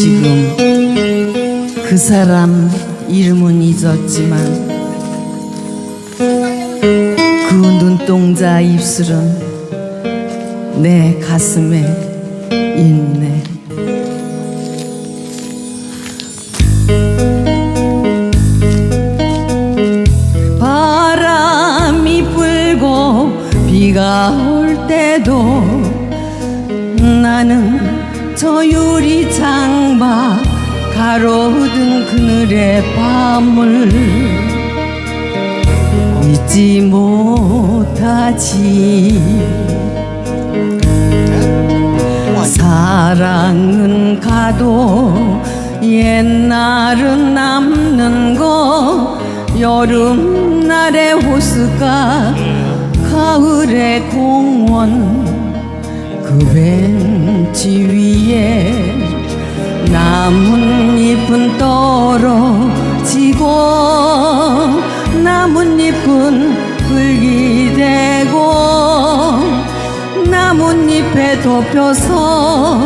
지금 그 사람 이름은 잊었지만 그 눈동자 입술은 내 가슴에 있네. 바람이 불고 비가 올 때도 나는 저 유리 창 밖 가로등 그늘의 밤을 잊지 못하지. 사랑은 가도 옛날은 남는 거 여름날의 호수가 가을의 공원 그 벤치 위에 나뭇잎은 떨어지고 나뭇잎은 흙이 되고 나뭇잎에 덮여서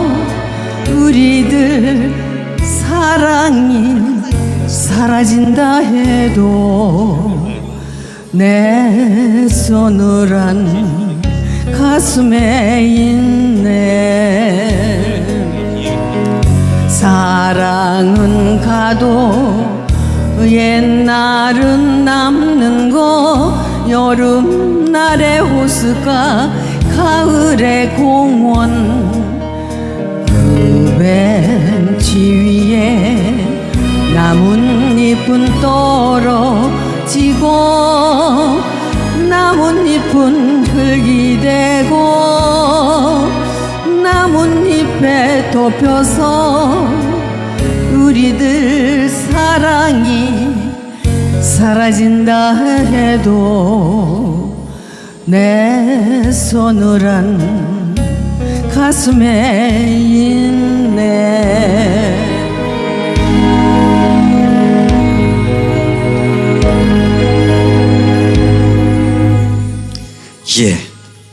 우리들 사랑이 사라진다 해도 내 서늘한 가슴에 있네. 사랑은 가도 옛날은 남는 거 여름날의 호수가 가을의 공원. 그 벤치 위에 나뭇잎은 떨어지고 나뭇잎은 흙이 되고 나뭇잎에 덮여서 우리들 사랑이 사라진다 해도 내 서늘한 가슴에 예,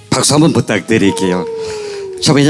박수 한번 부탁드릴게요. 참